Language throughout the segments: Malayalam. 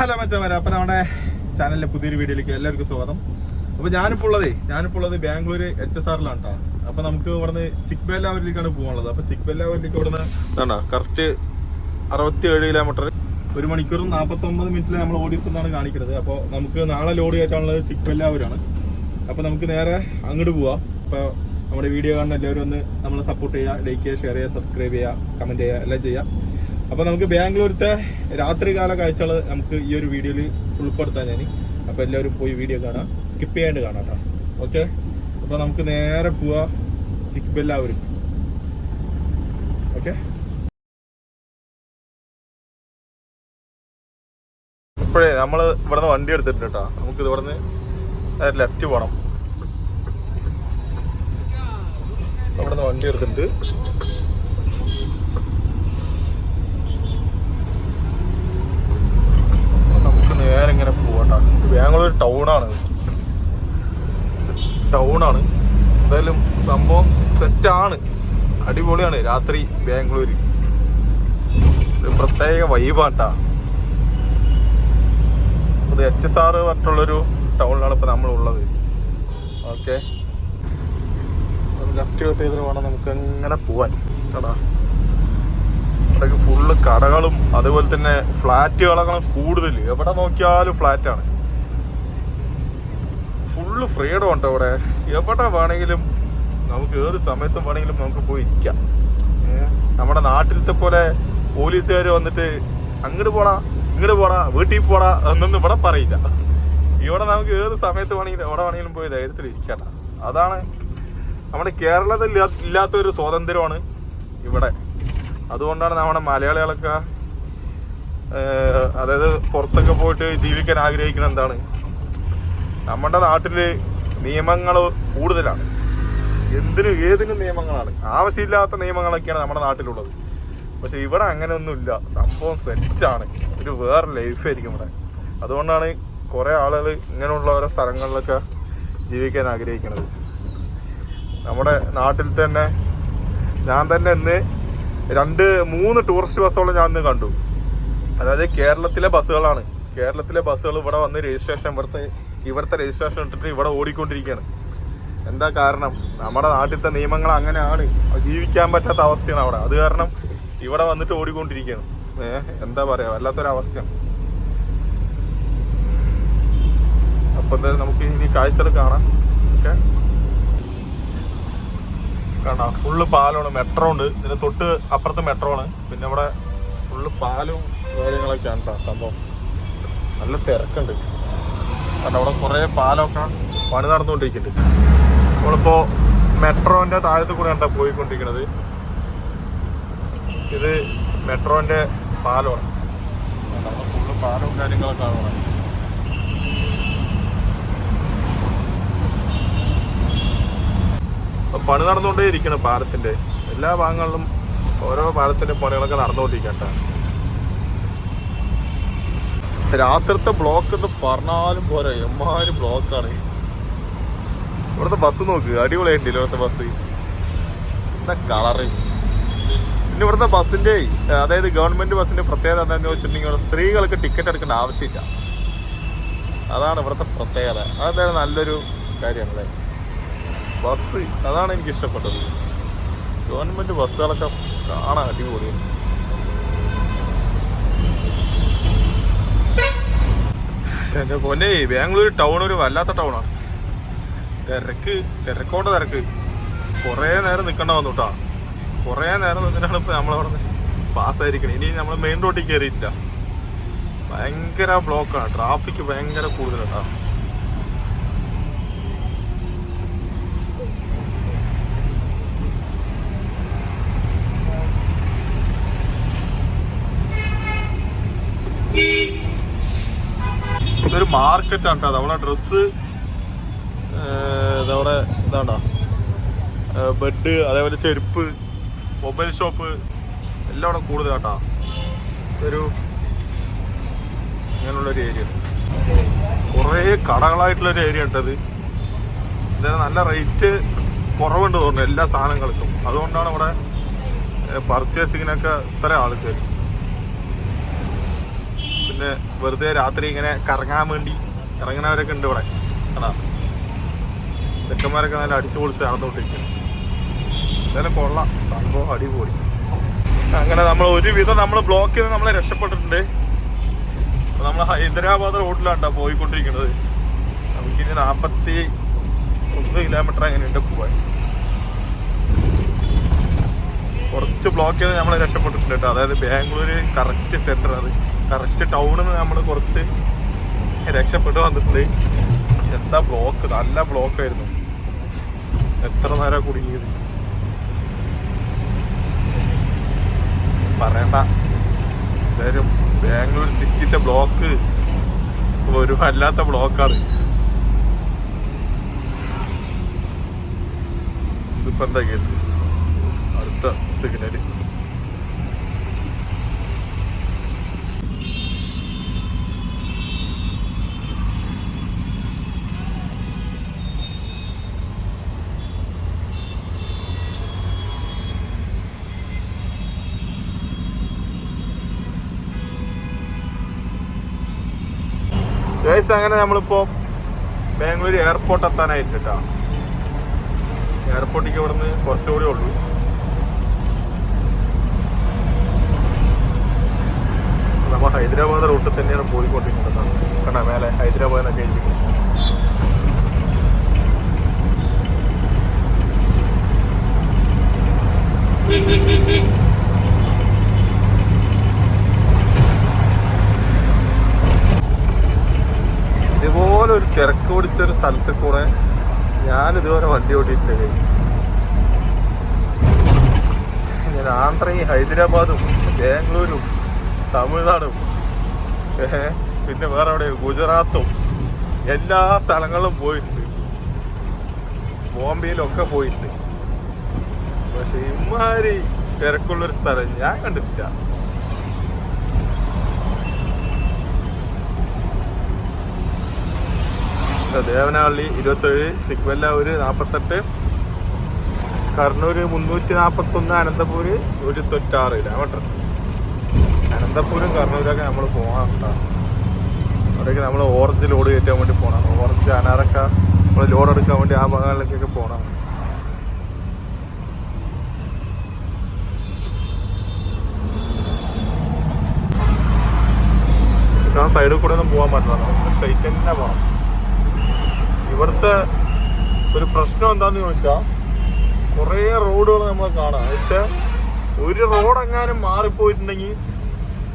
ഹലോ മച്ചമാരെ അപ്പൊ നമ്മുടെ ചാനലിലെ പുതിയൊരു വീഡിയോയിലേക്ക് എല്ലാവർക്കും സ്വാഗതം. അപ്പൊ ഞാനിപ്പോ ഉള്ളതേ ഞാനിപ്പോ ഉള്ളത് ബാംഗ്ലൂർ എച്ച് എസ് ആറിലാണ് കേട്ടോ അപ്പൊ നമുക്ക് ഇവിടുന്ന് ചിക്ബെല്ലാവരിലേക്കാണ് പോകാനുള്ളത് അപ്പൊ ചിക്ബെല്ലാവരിലേക്ക് ഇവിടുന്ന് എന്താണോ കറക്റ്റ് അറുപത്തി ഏഴ് കിലോമീറ്റർ ഒരു മണിക്കൂറും നാൽപ്പത്തി ഒമ്പത് മിനിറ്റിൽ നമ്മൾ ഓടിയെത്തുന്നതാണ് കാണിക്കുന്നത്. അപ്പോൾ നമുക്ക് നാളെ ലോഡ് കയറ്റാനുള്ളത് ചിക്ബെല്ലാവൂരാണ്. അപ്പോൾ നമുക്ക് നേരെ അങ്ങോട്ട് പോവാം. അപ്പോൾ നമ്മുടെ വീഡിയോ കാണുന്ന എല്ലാവരും ഒന്ന് നമ്മളെ സപ്പോർട്ട് ചെയ്യുക ലൈക്ക് ചെയ്യുക ഷെയർ ചെയ്യുക സബ്സ്ക്രൈബ് ചെയ്യുക കമന്റ് ചെയ്യുക എല്ലാം ചെയ്യുക. അപ്പോൾ നമുക്ക് ബാംഗ്ലൂരത്തെ രാത്രികാല കാഴ്ചകൾ നമുക്ക് ഈ ഒരു വീഡിയോയിൽ ഉൾപ്പെടുത്താം ഞാൻ അപ്പോൾ എല്ലാവരും പോയി വീഡിയോ കാണാം. സ്കിപ്പ് ചെയ്യാണ്ട് കാണാം കേട്ടോ ഓക്കെ? അപ്പോൾ നമുക്ക് നേരെ പോവാ ചിക്ബെല്ലാവരും ഓക്കെ? ഇപ്പോഴേ നമ്മൾ ഇവിടുന്ന് വണ്ടി എടുത്തിട്ടുണ്ട് കേട്ടോ നമുക്ക് ഇവിടുന്ന് ലെഫ്റ്റ് പോകണം ഇവിടുന്ന് വണ്ടി എടുത്തിട്ടുണ്ട് നമുക്ക് നേരെ ഇങ്ങനെ പോകണ്ട ബാംഗ്ലൂർ ടൗണാണ് ടൗണാണ് എന്തായാലും സംഭവം സെറ്റാണ്. അടിപൊളിയാണ്. രാത്രി ബാംഗ്ലൂര്. ഒരു പ്രത്യേക വൈബാട്ടാ. അത് എച്ച് എസ് ആർ പറഞ്ഞിട്ടുള്ളൊരു ടൗണിലാണ് ഇപ്പൊ നമ്മൾ ഉള്ളത് ഓക്കെ. ലെഫ്റ്റ് കട്ട് ചെയ്തിട്ട് വേണം നമുക്ക് അങ്ങനെ പോവാൻ. കടാ അവിടേക്ക് ഫുള്ള് കടകളും അതുപോലെ തന്നെ ഫ്ലാറ്റുകളൊക്കെ കൂടുതൽ. എവിടെ നോക്കിയാലും ഫ്ലാറ്റാണ്. ഫുള്ള് ഫ്രീഡം ഉണ്ട് അവിടെ എവിടെ വേണമെങ്കിലും നമുക്ക് ഏത് സമയത്തും വേണമെങ്കിലും നമുക്ക് പോയി ഇരിക്കാം. നമ്മുടെ നാട്ടിലത്തെ പോലെ പോലീസുകാർ വന്നിട്ട് അങ്ങോട്ട് പോടാ ഇങ്ങോട്ട് പോടാ വീട്ടിൽ പോടാ എന്നൊന്നും ഇവിടെ പറയില്ല. ഇവിടെ നമുക്ക് ഏത് സമയത്ത് വേണമെങ്കിലും എവിടെ വേണമെങ്കിലും പോയി ധൈര്യത്തിൽ ഇരിക്കാം അതാണ് നമ്മുടെ കേരളത്തിൽ ഇല്ലാത്തൊരു സ്വാതന്ത്ര്യമാണ് ഇവിടെ. അതുകൊണ്ടാണ് നമ്മുടെ മലയാളികളൊക്കെ അതായത് പുറത്തൊക്കെ പോയിട്ട് ജീവിക്കാൻ ആഗ്രഹിക്കുന്നത് എന്താണ്? നമ്മുടെ നാട്ടിൽ നിയമങ്ങൾ കൂടുതലാണ്. എന്തിനും ഏതിനും നിയമങ്ങളാണ്. ആവശ്യമില്ലാത്ത നിയമങ്ങളൊക്കെയാണ് നമ്മുടെ നാട്ടിലുള്ളത്. പക്ഷെ ഇവിടെ അങ്ങനെ അങ്ങനെയൊന്നുമില്ല. സംഭവം സെറ്റാണ്. ഒരു വേറെ ലൈഫായിരിക്കും ഇവിടെ. അതുകൊണ്ടാണ് കുറേ ആളുകൾ ഇങ്ങനെയുള്ള ഓരോ സ്ഥലങ്ങളിലൊക്കെ ജീവിക്കാൻ ആഗ്രഹിക്കുന്നത്. നമ്മുടെ നാട്ടിൽ തന്നെ ഞാൻ തന്നെ ഇന്ന് രണ്ട് മൂന്ന് ടൂറിസ്റ്റ് ബസ്സുകൾ ഞാൻ ഇന്ന് കണ്ടു. അതായത് കേരളത്തിലെ ബസ്സുകളാണ്. കേരളത്തിലെ ബസ്സുകൾ ഇവിടെ വന്ന് രജിസ്ട്രേഷൻ ഇവിടുത്തെ ഇവിടുത്തെ രജിസ്ട്രേഷൻ ഇട്ടിട്ട് ഇവിടെ ഓടിക്കൊണ്ടിരിക്കുകയാണ്. എന്താ കാരണം? നമ്മുടെ നാട്ടിലത്തെ നിയമങ്ങൾ അങ്ങനെയാണ്. ജീവിക്കാൻ പറ്റാത്ത അവസ്ഥയാണ് അവിടെ. അത് കാരണം ഇവിടെ വന്നിട്ട് ഓടിക്കൊണ്ടിരിക്കുകയാണ്. ഏഹ് എന്താ പറയാ? വല്ലാത്തൊരവസ്ഥയാണ്. അപ്പൊ എന്തായാലും നമുക്ക് ഇനി കാഴ്ചകൾ കാണാം. ഓക്കെ? കാണാം ഫുള്ള് പാലമാണ്. മെട്രോ ഉണ്ട്. ഇതിന് തൊട്ട് അപ്പുറത്ത് മെട്രോ ആണ്. പിന്നെ ഇവിടെ ഫുള്ള് പാലും കാര്യങ്ങളൊക്കെയാണ് ആണ് സംഭവം. നല്ല തിരക്കുണ്ട്. കാരണം അവിടെ കുറേ പാലമൊക്കെ പണി നടന്നുകൊണ്ടിരിക്കുന്നുണ്ട് നമ്മളിപ്പോ മെട്രോന്റെ താഴത്ത് കൂടെ കണ്ടാ പോയിക്കൊണ്ടിരിക്കുന്നത് ഇത് മെട്രോന്റെ പാലമാണ് ഫുള്ള് പാലവും കാര്യങ്ങളൊക്കെ ആണ് പണി നടന്നുകൊണ്ടേ ഇരിക്കണം പാലത്തിന്റെ. എല്ലാ ഭാഗങ്ങളിലും ഓരോ പാലത്തിന്റെ പണികളൊക്കെ നടന്നുകൊണ്ടിരിക്കട്ടെ രാത്രിത്തെ ബ്ലോക്ക് എന്ന് പറഞ്ഞാലും പോരാ എമ്മാര് ബ്ലോക്കാണ്. ഇവിടുത്തെ ബസ് നോക്ക് അടിപൊളിയായിട്ടില്ല ഇവിടുത്തെ ബസ് എന്താ കളറ് പിന്നെ ഇവിടുത്തെ ബസ്സിന്റെ അതായത് ഗവൺമെന്റ് ബസ്സിന്റെ പ്രത്യേകത എന്താണെന്ന് വെച്ചിട്ടുണ്ടെങ്കിൽ സ്ത്രീകൾക്ക് ടിക്കറ്റ് എടുക്കേണ്ട ആവശ്യമില്ല. അതാണ് ഇവിടുത്തെ പ്രത്യേകത. അതെന്തായാലും നല്ലൊരു കാര്യമാണ് അല്ലേ? ബസ് അതാണ് എനിക്ക് ഇഷ്ടപ്പെട്ടത്. ഗവൺമെന്റ് ബസ്സുകളൊക്കെ കാണാൻ അടിപൊളിയാണ് എന്റെ പൊന്നെ ബാംഗ്ലൂർ ടൗൺ ഒരു വല്ലാത്ത ടൗണാണ് തിരക്ക് തിരക്കോണ്ട് തിരക്ക്. കുറേ നേരം നിൽക്കേണ്ട വന്നു കേട്ടോ കുറേ നേരം നിന്നിട്ടാണ് ഇപ്പൊ നമ്മളവിടെ പാസ്സായിരിക്കണം ഇനി നമ്മൾ മെയിൻ റോഡിൽ കയറിയിട്ടില്ല ഭയങ്കര ബ്ലോക്കാണ് ട്രാഫിക് ഭയങ്കര കൂടുതലാണ് ഇതൊരു മാർക്കറ്റ് ആണ് കേട്ടോ നമ്മളെ ഡ്രസ്സ് ഇതവിടെ ഇതാണ്ടോ. ബെഡ് അതേപോലെ ചെരുപ്പ് മൊബൈൽ ഷോപ്പ് എല്ലാം അവിടെ കൂടുതൽ കേട്ടോ ഒരു ഇങ്ങനെയുള്ളൊരു ഏരിയ കുറേ കടകളായിട്ടുള്ളൊരു ഏരിയ ഉണ്ടത് ഇതിന് നല്ല റേറ്റ് കുറവുണ്ട് തോന്നുന്നു എല്ലാ സാധനങ്ങൾക്കും. അതുകൊണ്ടാണ് ഇവിടെ പർച്ചേസിങ്ങിനൊക്കെ ഇത്ര ആൾക്കാർ പിന്നെ വെറുതെ രാത്രി ഇങ്ങനെ കറങ്ങാൻ വേണ്ടി ഇറങ്ങുന്നവരൊക്കെ ഉണ്ട് ഇവിടെ. ആണോ ചെക്കന്മാരൊക്കെ നല്ല അടിച്ചു പൊളിച്ച് നടന്നുകൊണ്ടിരിക്കും എന്തായാലും കൊള്ളാം. സംഭവം അടിപൊളി. അങ്ങനെ നമ്മൾ ഒരുവിധം നമ്മൾ ബ്ലോക്ക് ചെയ്ത് നമ്മളെ രക്ഷപ്പെട്ടിട്ടുണ്ട്. നമ്മൾ ഹൈദരാബാദ് റോഡിലാണ് പോയിക്കൊണ്ടിരിക്കുന്നത്. നമുക്കിനി നാൽപ്പത്തി ഒന്ന് കിലോമീറ്റർ അങ്ങനെയുണ്ട് പോവാൻ. കുറച്ച് ബ്ലോക്ക് ചെയ്ത് നമ്മൾ രക്ഷപ്പെട്ടിട്ടുണ്ട് അതായത് ബാംഗ്ലൂർ കറക്റ്റ് സെന്റർ അത്. കറക്റ്റ് ടൗണിൽ നിന്ന് നമ്മൾ കുറച്ച് രക്ഷപ്പെട്ട് വന്നിട്ടുണ്ട്. എന്താ ബ്ലോക്ക് നല്ല ബ്ലോക്ക് ആയിരുന്നു. എത്ര നേരം കുടുങ്ങിയത്? പറയണ്ട. എന്തായാലും ബാംഗ്ലൂർ സിറ്റിന്റെ ബ്ലോക്ക് ഒരു വല്ലാത്ത ബ്ലോക്കാണ്. ഇതിപ്പോ എന്താ കേസ് അടുത്ത സിഗ്നൽ ഗൈസ് അങ്ങനെ നമ്മളിപ്പോ ബാംഗ്ലൂർ എയർപോർട്ട് എത്താനായിട്ട് കേട്ടോ എയർപോർട്ടിലേക്ക് ഇവിടുന്ന് കുറച്ചുകൂടി ഉള്ളൂ. നമ്മൾ ഹൈദരാബാദ് റൂട്ടിൽ തന്നെയാണ് പോയിക്കൊണ്ടിരിക്കുന്നത്. കണ്ട? മേലെ ഹൈദരാബാദ് എന്നൊക്കെ എഴുതിക്കുന്നത് ഇതുപോലെ ഒരു തിരക്ക് പിടിച്ച ഒരു സ്ഥലത്ത് കൂടെ ഞാൻ ഇതുവരെ വണ്ടി ഓടിയിട്ടില്ല guys. ഞാൻ ആന്ധ്രയും ഹൈദരാബാദും ബാംഗ്ലൂരും തമിഴ്നാടും പിന്നെ വേറെ എവിടെ ഗുജറാത്തും എല്ലാ സ്ഥലങ്ങളിലും പോയിട്ടുണ്ട്. ബോംബെയിലൊക്കെ പോയിട്ടുണ്ട്. പക്ഷെ ഇമാതിരി തിരക്കുള്ളൊരു സ്ഥലം ഞാൻ കണ്ടിട്ടില്ല. ദേവനഹള്ളി ഇരുപത്തേഴ് ഒരു നാൽപ്പത്തെട്ട് കർണൂർ മുന്നൂറ്റി നാൽപ്പത്തൊന്ന് അനന്തപൂര് ഒരു തൊറ്റാറ് കിലോമീറ്റർ അനന്തപൂരും കർണൂരൊക്കെ നമ്മൾ പോകാറുണ്ട് അവിടേക്ക് നമ്മൾ ഓറഞ്ച് ലോഡ് കയറ്റാൻ വേണ്ടി പോകണം ഓറഞ്ച് അനാറക്ക നമ്മൾ ലോഡ് എടുക്കാൻ വേണ്ടി ആ ഭാഗങ്ങളിലേക്കൊക്കെ പോകണം സൈഡിൽ കൂടെ ഒന്നും പോകാൻ പറ്റില്ല. സ്ട്രൈറ്റ് തന്നെ പോകണം ഇവിടുത്തെ ഒരു പ്രശ്നം എന്താന്ന് ചോദിച്ചാൽ കുറേ റോഡുകൾ നമ്മൾ കാണാം. പക്ഷെ ഒരു റോഡ് എങ്ങാനും മാറിപ്പോയിട്ടുണ്ടെങ്കിൽ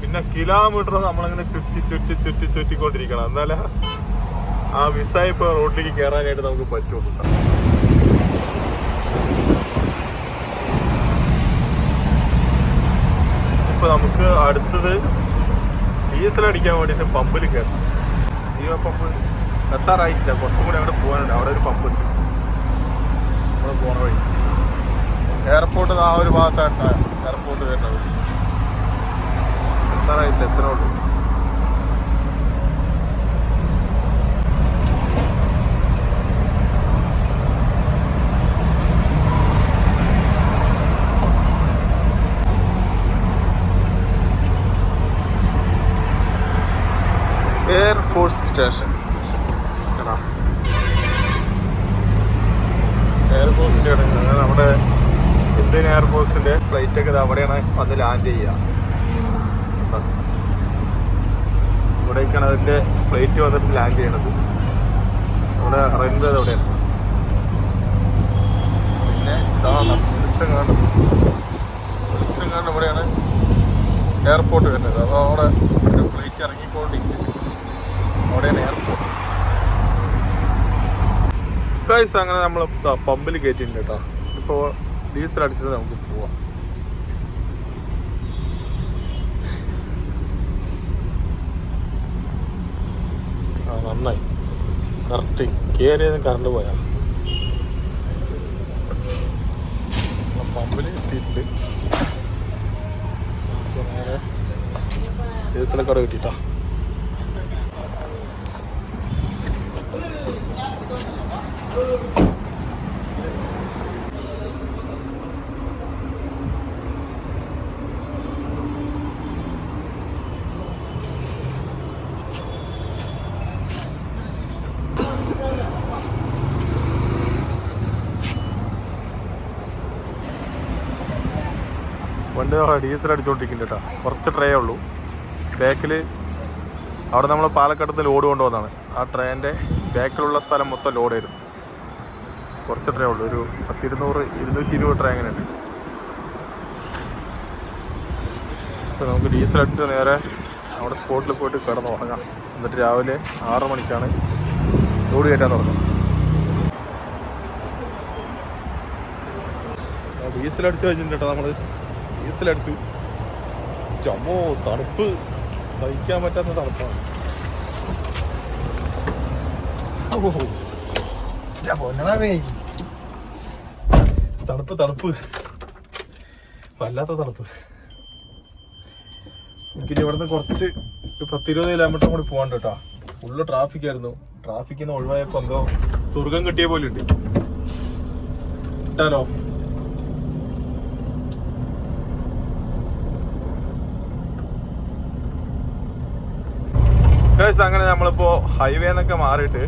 പിന്നെ കിലോമീറ്റർ നമ്മളിങ്ങനെ ചുറ്റി ചുറ്റി ചുറ്റി ചുറ്റിക്കൊണ്ടിരിക്കണം. എന്നാലേ ആ മിസ്സായിപ്പോ റോഡിലേക്ക് കയറാനായിട്ട് നമുക്ക് പറ്റുള്ളൂ. ഇപ്പൊ നമുക്ക് അടുത്തത് ഡീസൽ അടിക്കാൻ വേണ്ടിയിട്ട് പമ്പിൽ കയറണം ജീവ പമ്പ്. എത്താറായിട്ടില്ല. കുറച്ചും കൂടി അവിടെ പോകാനുണ്ട്. അവിടെ ഒരു പമ്പ് ഉണ്ട്. നമ്മൾ പോണ വഴി. എയർപോർട്ട് ആ ഒരു ഭാഗത്തായിട്ടാണ് എയർപോർട്ട് വരുന്നത്. എത്താറായിട്ടില്ല. എത്ര ഉള്ളൂ. എയർഫോഴ്സ് സ്റ്റേഷൻ എയർഫോഴ്സിന്റെ ആണ് നമ്മുടെ ഇന്ത്യൻ എയർഫോഴ്സിന്റെ ഫ്ലൈറ്റ് ഒക്കെ അവിടെയാണ് വന്ന് ലാൻഡ് ചെയ്യുക? ഇവിടേക്കാണ് അതിന്റെ ഫ്ലൈറ്റ് വന്നിട്ട് ലാൻഡ് ചെയ്യണത്. അവിടെ റെന്റ് അവിടെയാണ്. പിന്നെ ഇതാണ് ഇവിടെയാണ് എയർപോർട്ട് വരുന്നത്. അപ്പോൾ അവിടെ ഫ്ലൈറ്റ് ഇറങ്ങിക്കൊണ്ടിരിക്കും അവിടെയാണ് എയർപോർട്ട് ഗൈസ് അങ്ങനെ നമ്മൾ പമ്പിൽ കയറ്റിയിട്ടുണ്ട് കേട്ടോ. ഇപ്പോൾ ഡീസൽ അടിച്ചിട്ട് നമുക്ക് പോവാം. നന്നായി. കറക്റ്റ് കയറിയത് കറണ്ട് പോയാ. പമ്പിൽ എത്തിയിട്ടുണ്ട് ഡീസലൊക്കെ അവിടെ കിട്ടിട്ടാ വണ്ടി ഡീസൽ അടിച്ചുകൊണ്ടിരിക്കുന്നുണ്ട് കേട്ടോ. കുറച്ച് ട്രേ ഉള്ളൂ. ബാക്കിൽ അവിടെ നമ്മൾ പാലക്കാട്ടത്തിൽ ലോഡ് കൊണ്ടുവന്നാണ്. ആ ട്രെയിന്റെ ബാക്കിലുള്ള സ്ഥലം മൊത്തം ലോഡായിരുന്നു കുറച്ച് ട്രേ ഉള്ളൂ. ഒരു പത്തിരുന്നൂറ് ഇരുന്നൂറ്റി ഇരുപത് ട്രേ അങ്ങനെ ഉണ്ട് അപ്പോൾ നമുക്ക് ഡീസൽ അടിച്ച് നേരെ അവിടെ സ്പോട്ടിൽ പോയിട്ട് കിടന്ന് ഉറങ്ങാം എന്നിട്ട് രാവിലെ ആറ് മണിക്കാണ് ലോഡ് കയറ്റാൻ തുടങ്ങുന്നത്. ഡീസൽ അടിച്ച് കഴിഞ്ഞിട്ട് കേട്ടോ നമ്മൾ ഡീസൽ അടിച്ചു. ചമ്മോ തണുപ്പ്. സഹിക്കാൻ പറ്റാത്ത തണുപ്പാണ്. ഓഹോ. ഛെ, പൊന്നടാവേ. തണുപ്പ് തണുപ്പ്. വല്ലാത്ത തണുപ്പ്. എനിക്കിനി ഇവിടുന്ന് കുറച്ച് ഒരു പത്തിരുപത് കിലോമീറ്റർ കൂടി പോകാണ്ട് കേട്ടോ. ഫുള്ള് ട്രാഫിക് ആയിരുന്നു. ട്രാഫിക്കിൽ നിന്ന് ഒഴിവായപ്പോ എന്തോ സ്വർഗം കിട്ടിയ പോലെ ഉണ്ട്. കിട്ടാലോ അങ്ങനെ നമ്മളിപ്പോ ഹൈവേ എന്നൊക്കെ മാറിയിട്ട്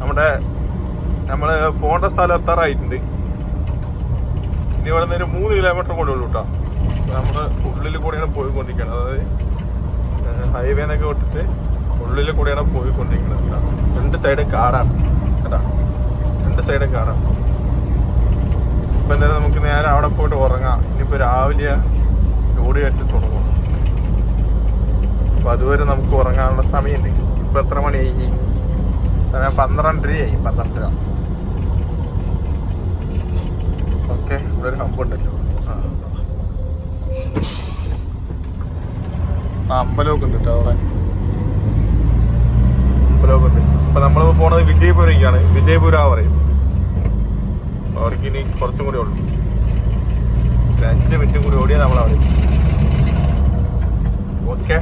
നമ്മുടെ നമ്മൾ പോകേണ്ട സ്ഥലം എത്താറായിട്ടുണ്ട്. ഇനി ഇവിടെ നിന്ന് ഒരു മൂന്ന് കിലോമീറ്റർ കൂടെ ഉള്ളൂ കേട്ടോ നമ്മുടെ ഉള്ളിൽ കൂടെയാണ് പോയിക്കൊണ്ടിരിക്കുന്നത് അതായത് ഹൈവേ എന്നൊക്കെ വിട്ടിട്ട് ഉള്ളിൽ കൂടെയാണ് പോയിക്കൊണ്ടിരിക്കുന്നത് കേട്ടോ രണ്ട് സൈഡ് കാടാണ് കേട്ടാ. രണ്ട് സൈഡ് കാടാണ്. ഇപ്പൊ എന്തായാലും നമുക്ക് നേരെ അവിടെ പോയിട്ട് ഉറങ്ങാം. ഇനിയിപ്പോ രാവിലെ ലോഡ് കയറ്റി തുടങ്ങും. അപ്പൊ അതുവരെ നമുക്ക് ഉറങ്ങാനുള്ള സമയമുണ്ട്. ഇപ്പൊ എത്ര മണിയായി? സമയം പന്ത്രണ്ടരയായി പന്ത്രണ്ടര. ഓക്കെ ഇവിടെ ഒരു ഹമ്പ് ഉണ്ടല്ലോ. ആ. അമ്പലമൊക്കെ ഉണ്ട് കേട്ടോ അവിടെ. അമ്പലമൊക്കെ ഉണ്ട്. അപ്പൊ നമ്മൾ പോണത് വിജയപുരയ്ക്കാണ് വിജയപുര പറയും. അവിടേക്ക് ഇനി കുറച്ചും കൂടി ഉള്ളു. ഒരു അഞ്ച് മിനിറ്റും കൂടി ഓടിയാൽ നമ്മൾ അവിടെ ഓക്കെ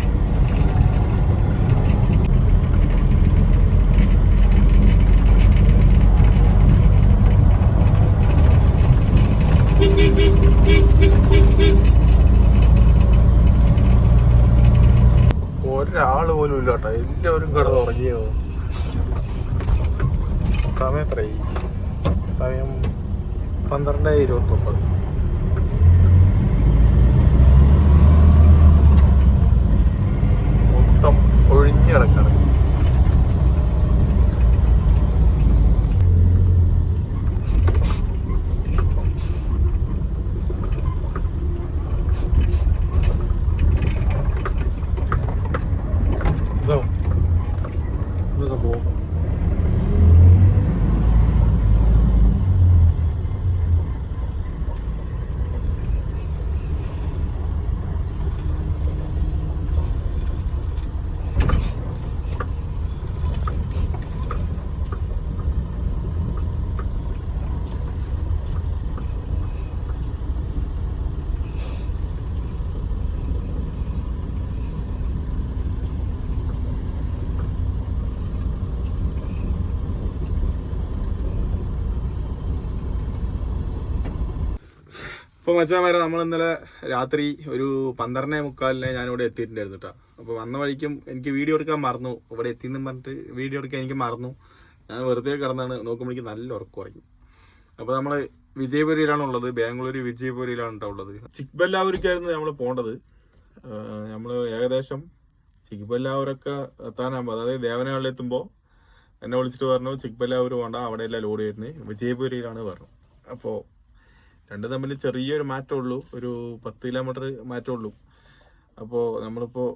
ഒരാൾ പോലും ഇല്ല കേട്ടോ എല്ലാവരും കിടന്ന് ഉറങ്ങിയോ സമയം എത്രയായി സമയം പന്ത്രണ്ട് ഇരുപത്തൊമ്പത്. മൊത്തം ഒഴിഞ്ഞു കിടക്കാണ് ഇതോ ഇത് സംഭവം ഇപ്പോൾ മച്ചാമാരെ നമ്മൾ ഇന്നലെ രാത്രി ഒരു പന്ത്രണ്ടേ മുക്കാലിനെ ഞാനിവിടെ എത്തിയിട്ടുണ്ടായിരുന്നു കേട്ടോ. അപ്പോൾ വന്ന വഴിക്കും എനിക്ക് വീഡിയോ എടുക്കാൻ മറന്നു. ഇവിടെ എത്തിയെന്നും പറഞ്ഞിട്ട് വീഡിയോ എടുക്കാൻ എനിക്ക് മറന്നു. ഞാൻ വെറുതെ കിടന്നാണ് നോക്കുമ്പോഴേക്കും നല്ല ഉറക്കം ഉറങ്ങി. അപ്പോൾ നമ്മൾ വിജയപുരിയിലാണ് ഉള്ളത് ബാംഗ്ലൂർ വിജയപുരിയിലാണ് ഉള്ളത്. ചിക്ബല്ലാവൂരിക്കായിരുന്നു നമ്മൾ പോകേണ്ടത് നമ്മൾ ഏകദേശം ചിക്ബല്ലാവൂരൊക്കെ എത്താനാകുമ്പോൾ അതായത് ദേവനഹള്ളി എത്തുമ്പോൾ എന്നെ വിളിച്ചിട്ട് പറഞ്ഞു ചിക്ബല്ലാവൂർ പോകണ്ട അവിടെയല്ല ലോഡ് വരുന്നത് വിജയപുരിയിലാണ് പറഞ്ഞു. അപ്പോൾ രണ്ടും തമ്മിൽ ചെറിയൊരു മാറ്റമുള്ളൂ. ഒരു പത്ത് കിലോമീറ്റർ മാറ്റമുള്ളൂ. അപ്പോൾ നമ്മളിപ്പോൾ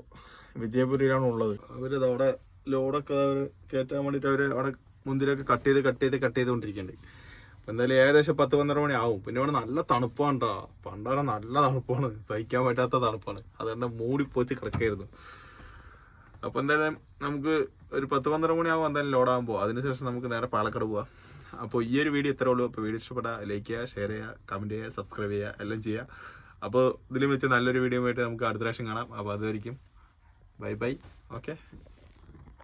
വിജയപുരിയിലാണ് ഉള്ളത്. അവർ അവിടെ ലോഡൊക്കെ അവർ കയറ്റാൻ വേണ്ടിയിട്ട് അവർ അവിടെ മുന്തിരൊക്കെ കട്ട് ചെയ്ത് കട്ട് ചെയ്ത് കട്ട് ചെയ്തുകൊണ്ടിരിക്കുന്നുണ്ട് അപ്പോൾ എന്തായാലും ഏകദേശം പത്ത് പന്ത്രണ്ട് മണി ആവും. പിന്നെ ഇവിടെ നല്ല തണുപ്പാണ് കേട്ടോ പണ്ടാണ് നല്ല തണുപ്പാണ്. സഹിക്കാൻ പറ്റാത്ത തണുപ്പാണ്. അതുകൊണ്ട് മൂടിപ്പോച്ച് കിടക്കായിരുന്നു. അപ്പോൾ എന്തായാലും നമുക്ക് ഒരു പത്ത് പന്ത്രണ്ട് മണിയാവും എന്തായാലും ലോഡാകുമ്പോൾ അതിനുശേഷം നമുക്ക് നേരെ പാലക്കാട് പോവാം. അപ്പോൾ ഈ ഒരു വീഡിയോ ഇത്രേ ഉള്ളൂ. അപ്പോൾ വീഡിയോ ഇഷ്ടപ്പെട്ടാൽ ലൈക്ക് ചെയ്യുക ഷെയർ ചെയ്യുക കമന്റ് ചെയ്യുക സബ്സ്ക്രൈബ് ചെയ്യുക എല്ലാം ചെയ്യുക. അപ്പോൾ ഇതിലും വെച്ച് നല്ലൊരു വീഡിയോ ആയിട്ട് നമുക്ക് അടുത്ത പ്രാവശ്യം കാണാം. അപ്പോൾ അതുവരിക്കും. Bye bye okay